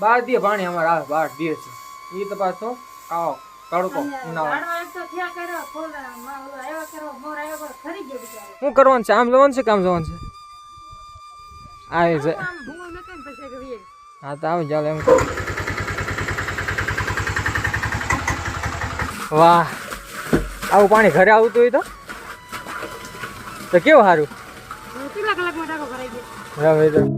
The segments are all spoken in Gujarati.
બાર દી પાણી અમારે આવે બાર દી છે. એ તો આવો તડકો. શું કરવાનું છે? આમ જવાનું છે કામ જવાનું છે? આવી જાય વીએ. હા તો આવી ચાલો એમ. વાહ. આવું પાણી ઘરે આવતું હોય તો? તો કેવું સારું કેટલા કલાકમાં ટાંકો ભરાઈ ગયો?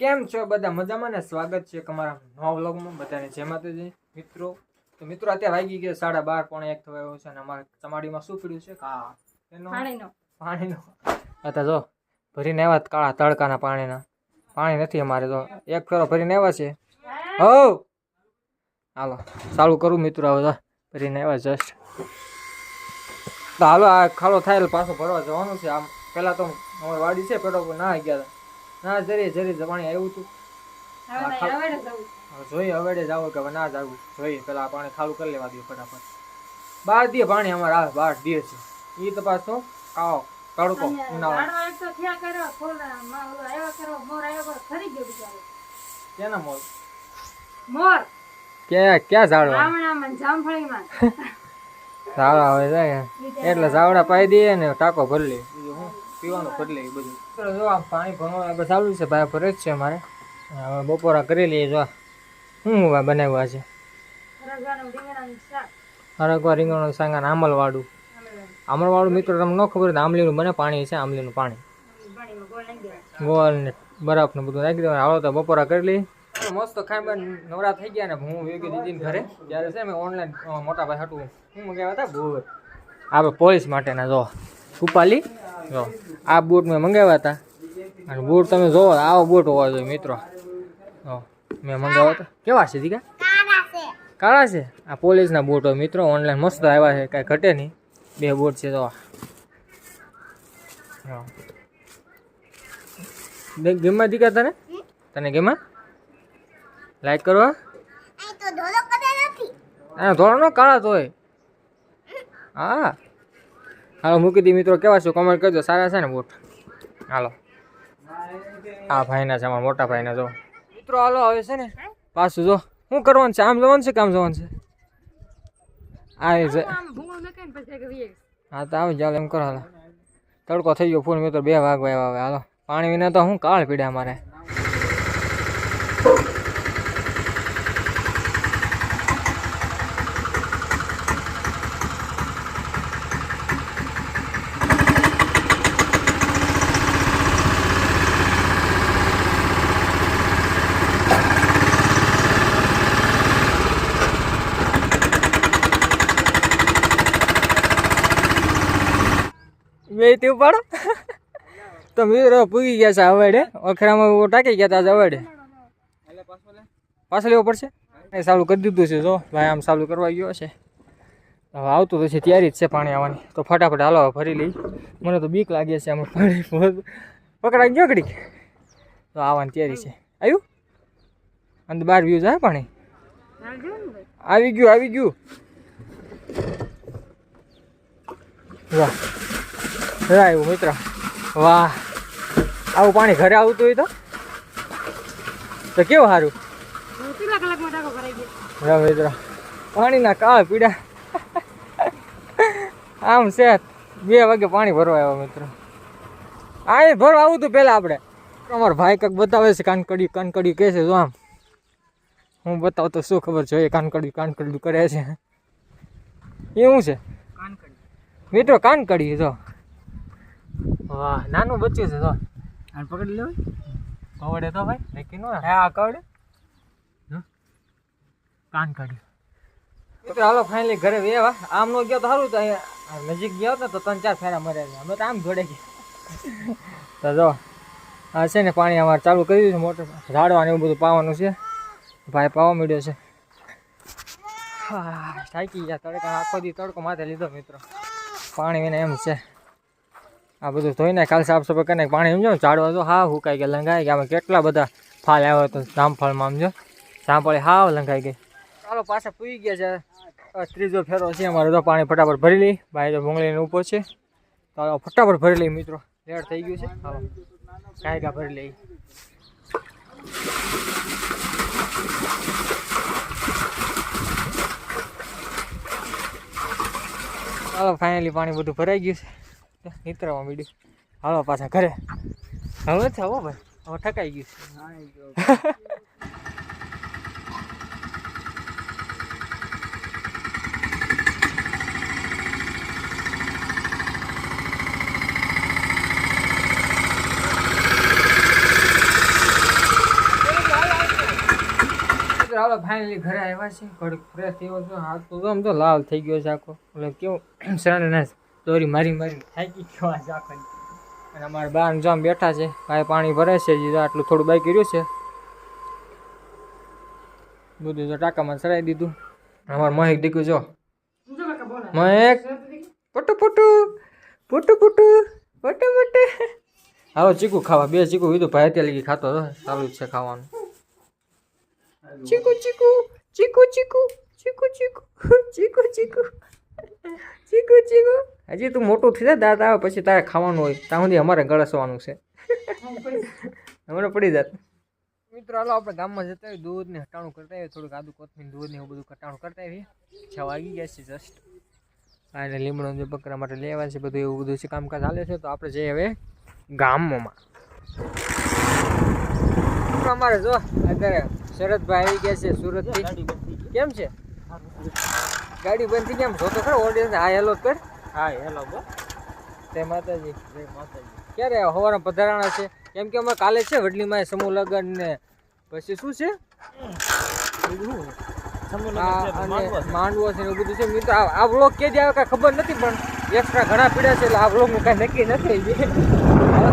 કેમ છો બધા? મજામાં ને? સ્વાગત છે તમારા નવા વ્લોગમાં બધાને. જય માતાજી. મિત્રો તો મિત્રો અત્યારે વાગી ગયા સાડા બાર પોણે એક આવ્યો છે અને અમારે ચમાડીમાં શું પીડ્યું છે? કા એનો પાણીનો. પાણીનો. અત્યારે જો ભરીને આવ્યા કાળા તડકાના પાણીના. પાણી નથી અમારે તો. એક ફેરો ભરીને આવ્યા છે. હો? હાલો ચાલુ કરું મિત્રો હવે ભરીને આવ્યા જસ્ટ તો હાલો આ ખાલો થાય પાછો ભરવા જવાનું છે. આમ પહેલાં તો અમારી વાડી છે પેટો ના ગયા હતા. ના જરી જરી પાણી આવ્યું હતું જોઈએ હવે જવું. કે ના જાવું. જોઈએ પેલા પાણી ખાલું કરી લેવા દઈએ ફટાફટ. બાર દે પાણી અમારે આવે બાર દે છે. એ તો આવો તડકો તો મોર. કેના મોલ મોર, ક્યાં ક્યાં ઝાડવા? ઝાડા. ઝાડવા હવે એટલે ઝાવડા પાઈ દઈએ ને ટાંકો ભરી લે. બીજું હું? પીવાનું ભરી લઈએ બધું. ચાલો જો આ પાણી ભણવા ચાલુ છે ભાઈ ભરે જ છે મારે. હવે બપોરા કરી લઈએ જો શું બનાવ્યું છે હરગવા રીંગણનું શાક. અને આમલવાડું. આમલવાળું મિત્રો તમને ન ખબર આમલીનું બને પાણી છે આમલીનું પાણી. પાણીમાં ગોળ ને બરફ ને બધું નાખી દેવાનું. હાલો તો બપોરા કરી લઈએ. મસ્ત ખાઈ નવરા થઈ ગયા ને હું યોગી દીદી ઘરે. ત્યારે છે મેં ઓનલાઈન મોટા ભાઈ હતું હું મગાવ્યા હતા ભૂર આપણે પોલીસ માટેના જો. કુપાલી જો. આ બૂટ મેં મંગાવ્યા હતા. અને બૂટ તમે જોવો આવો બૂટ હોવા જોઈએ મિત્રો. જો મેં મંગાવ્યા હતા. કેવા છે દીકા? કાળા છે. આ પોલીસના બૂટ હોય મિત્રો. ઓનલાઈન મસ્ત આવ્યા છે કાંઈ ઘટે નહીં. બે બૂટ છે તો ગેમમાં દીકા તને? તને ગેમમાં લાઈક કરવા હા? ધોળો નો કાળા તો હોય. હા. હાલો, મૂકી દી મિત્રો, કેવા છો? કોમેન્ટ કરજો, સારા છે ને બૂટ હાલો. આ ભાઈના છે, અમારા મોટા ભાઈના, જો. મિત્રો, હાલો આવે છે ને પાછું જો. શું કરવાનું છે? આમ જવાનું છે કામ જવાનું છે? આ આમ કે. હા, તો આવી ચાલો એમ કરો, હાલો. તડકો થઈ ગયો ફૂલ, મિત્રો, બે વાગવા આવ્યા હાલો. પાણી વિના તો હું કાળ પીડ્યા અમારે તે પાડો. તો મિત્રો પૂગી ગયા છે અવડે. અખરામાં ટાકી ગયા હતા અવડે. પાછળ લેવો પડશે? એ ચાલુ કરી દીધું છે, જો. ભાઈ આમ ચાલુ કરવા ગયો છે. હવે આવતું તો છે, તૈયારી જ છે પાણી આવવાની. તો ફટાફટ હાલો ફરી લઈ. મને તો બીક લાગે છે આમાં પાણી પકડાઈ ગયો ઘડીક. તો આવવાની તૈયારી છે. આવ્યું? અને બાર વ્યૂ જાય પાણી. આવી ગયું આવી ગયું. વાહ. આવ્યું મિત્ર. વાહ. આવું પાણી ઘરે આવતું હોય તો? તો કેવું સારું હું મિત્ર. પાણીના કાળ પીડા. આમ છે. બે વાગે પાણી ભરવા આવ્યો મિત્ર. આ એ ભરવા આવું હતું પહેલાં આપણે. અમારો ભાઈ કંઈક બતાવે છે કાનકડી કાનકડી કહે છે જો આમ. હું બતાવું તો શું ખબર જોઈએ કાનકડી કાનકડી કરે છે. એ શું છે? મિત્રો કાનકડી જો. વાહ નાનું બચ્યું છે તો આને પકડી લેવું કવડે તો ભાઈ નક્કી હે આ કવડે. કાનકડી તો હાલો ફાઇનલી ઘરે વેવા આમ નો ગયો તો સારું તો અહીંયા નજીક ગયો ને તો ત્રણ ચાર ફેરા મર્યા અમે તો આમ જોડે ગયા. તો જો આ છે ને પાણી અમારે ચાલુ કરી દીધું મોટર ઝાડવાનું એવું બધું પાવાનું છે. ભાઈ પાવા મળ્યો છે. થાકી ગયા. તડકા આખો દી તડકો માથે લીધો મિત્રો. પાણી વિના એમ છે. આ બધું ધોઈને કાલ સાફ સફાઈ કરીને પાણી સમજો ઝાડવા તો હા હુકાઈ ગયા લંગાઈ ગયા. આમાં કેટલા બધા ફાલ આવ્યો હતો જામફળમાં સમજો. જામફળી હાવ લંગાઈ ગઈ. ચાલો પાછા પૂઈ ગયા છે. ત્રીજો ફેરો છે અમારે. તો પાણી ફટાફટ ભરી લઈ. ભાઈ તો ભૂંગળીને ઉપર છે. ચાલો ફટાફટ ભરી લઈ મિત્રો. લેટ થઈ ગયું છે. ચાલો કાંઈ ગા ભરી લઈ. ચાલો ફાઇનલી પાણી બધું ભરાઈ ગયું છે. નીતરવા મીડ્યું હાલો પાછા ઘરે. હવે છે હો ભાઈ. હવે ઠકાઈ ગયું છે. ફાઇનલી ઘરે આવ્યા છે ફ્રેશ થયો છો. તો આમ તો લાલ થઈ ગયો છે આખો. એટલે કેવું? સરાને ના દોરી મારી મારી થાકી ગયો આ ઝાકણ અને અમારા બાર જામ બેઠા છે ભાઈ પાણી ભરે છે આટલું થોડું બાકી રહ્યું છે. બધું તો ટાંકામાં ચડાવી દીધું. અમારે મહેક દીકું જો. મહેક. પટુ પટુ. પુટુ પટુ. પટુ પટુ. હાલો ચીકુ ખાવા. બે ચીકુ કીધું ભાઈ અત્યારે લગી ખાતો હતો ચાલુ જ છે ખાવાનું. ચીકુ ચીકુ. ચીકુ ચીકુ. ચીકુ ચીકુ. ચીકુ ચીકુ. ચીકુ ચીકુ. હજી તું મોટું થઈ જાય દાંત આવે પછી તારે ખાવાનું હોય. ત્યાં સુધી અમારે ગળસવાનું છે. હમણાં પડી જાત. મિત્રો, હાલો, આપણે ગામમાં જતા હોય દૂધ ને હટાણું કરતા હોય થોડુંક આદુ કોથમીર દૂધ ને એવું બધું કટાણું કરતા આવીએ. છ વાગી ગયા છે જસ્ટ આ એટલે લીમડો જે બકરા માટે લેવા છે, બધું એવું બધું છે, કામકાજ ચાલે છે. તો આપણે જઈએ હવે ગામમાં. અમારે જો, અત્યારે શરદભાઈ આવી ગયા છે સુરતથી. કેમ છે? ગાડી બંધ થઈ કેમ જોતો ખરો ઓડિયન્સ હા હેલો કર. હા હેલો બો જય માતાજી. જય માતાજી. ક્યારે સવારમાં પધારાણા છે? કેમ કે અમે કાલે છે વડલીમાં સમૂહ લગ્ન ને પછી શું છે? માંડવો છે. ને બધું છે. મિત્રો આ આ વ્લોગ કે આવે કાંઈ ખબર નથી પણ એક્સ્ટ્રા ઘણા પીડા છે એટલે આ વ્લોગનું કાંઈ નક્કી નથી હવે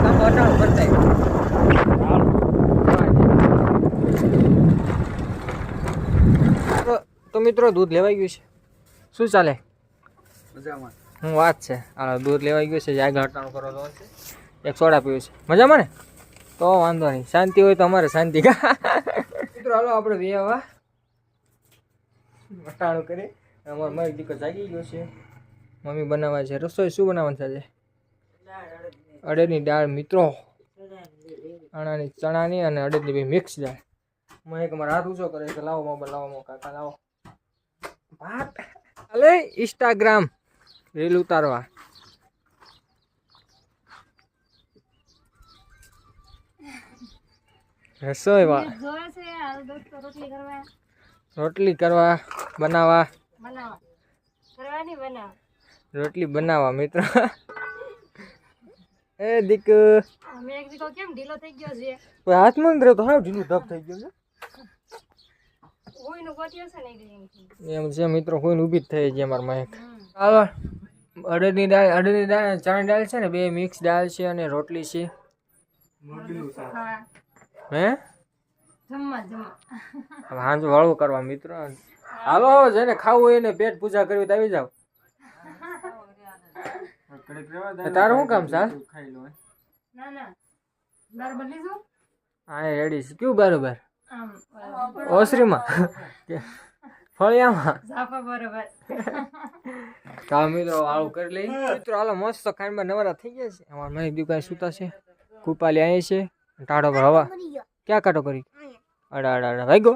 કામ અટાણું કરતા તો મિત્રો દૂધ લેવાઈ ગયું છે. શું ચાલે? મજામાં. હું વાત છે. આ દૂધ લેવાઈ ગયું છે જે આગળ હટાણું કરો તો છે. એક સોડા પીવું છે. મજામાં ને? તો વાંધો નહીં. શાંતિ હોય તો અમારે શાંતિ. કા મિત્રો હાલો આપણે બે આવા હટાણું કરી. અમારો મારી દીકરો જાગી ગયો છે. મમ્મી બનાવવા છે. રસોઈ શું બનાવવાનું છે અડદની દાળ મિત્રો. અણાની ચણાની અને અડદની બે મિક્સ દાળ. મને એક મારા હાથ ઊંચો કરે કે લાવો મોબાઈલ લાવો કાકા લાવો. ભાત. અલે ઇન્સ્ટાગ્રામ રીલ ઉતારવા. રસોઈવા રોટલી કરવા બનાવવા રોટલી બનાવવા મિત્રો. એ દીક. હાથમાં તો હાવ ઢીલું ઢબ થઈ ગયું છે. એમ છે. મિત્રો કોઈને ઊભી જ થઈ ગઈ અમારા મહેક. હાલો અડદની દાળ અડદની દાળ ચણા ચણાની દાળ છે ને બે મિક્સ દાળ છે અને રોટલી છે. હે. હાંજ વાળું કરવા મિત્રો. હાલો જેને ખાવું હોય એને પેટ પૂજા કરવી તો આવી જાવ. તારું શું કામ છે ખાઈ લો ના ના. દાળ બદલી છું હા રેડી છે. કેવું બરોબર? ઓસરીમાં. ફળિયામાં. કામ મિત્રો આવું કરી લઈ મિત્રો હાલો મસ્ત ખાંડમાં નવરા થઈ ગયા છે. અમારા મહેક દુકાન સુતા છે. કૃપાલી અહીં છે. ટાળો પર હવા. ક્યાં કાઢો કરી? અડા અડા અડા. ભાઈ ગો.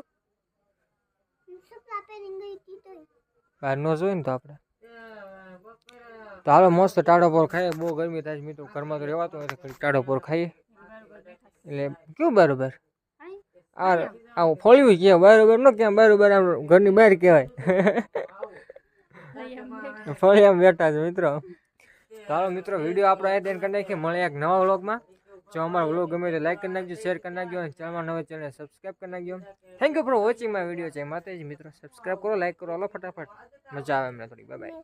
બહાર ન જોઈએ ને તો આપણે તો હાલો મસ્ત ટાળો પર ખાઈએ. બહુ ગરમી થાય છે મિત્રો. ઘરમાં તો રહેવાતું હોય તો ઘડીક ટાઢો પર ખાઈએ. એટલે કેવું બરોબર? આ આવું ફળ્યું કે બરોબર ન ક્યાં? બરોબર આમ ઘરની બહાર કહેવાય. ફળિયામાં બેઠા છે મિત્રો. ચાલો મિત્રો વીડિયો આપણો અહીં તેને કરી નાખીએ. મળે એક નવા વ્લોગમાં. જો અમારો વ્લોગ ગમે તો લાઈક કરી નાખજો શેર કરી નાખજો અને ચેનલમાં નવા ચેનલ સબસ્ક્રાઈબ કરી નાખજો. Thank you for watching my video છે માતાજી. મિત્રો સબસ્ક્રાઈબ કરો લાઈક કરો. હલો ફટાફટ. મજા આવે એમને થોડી. Bye bye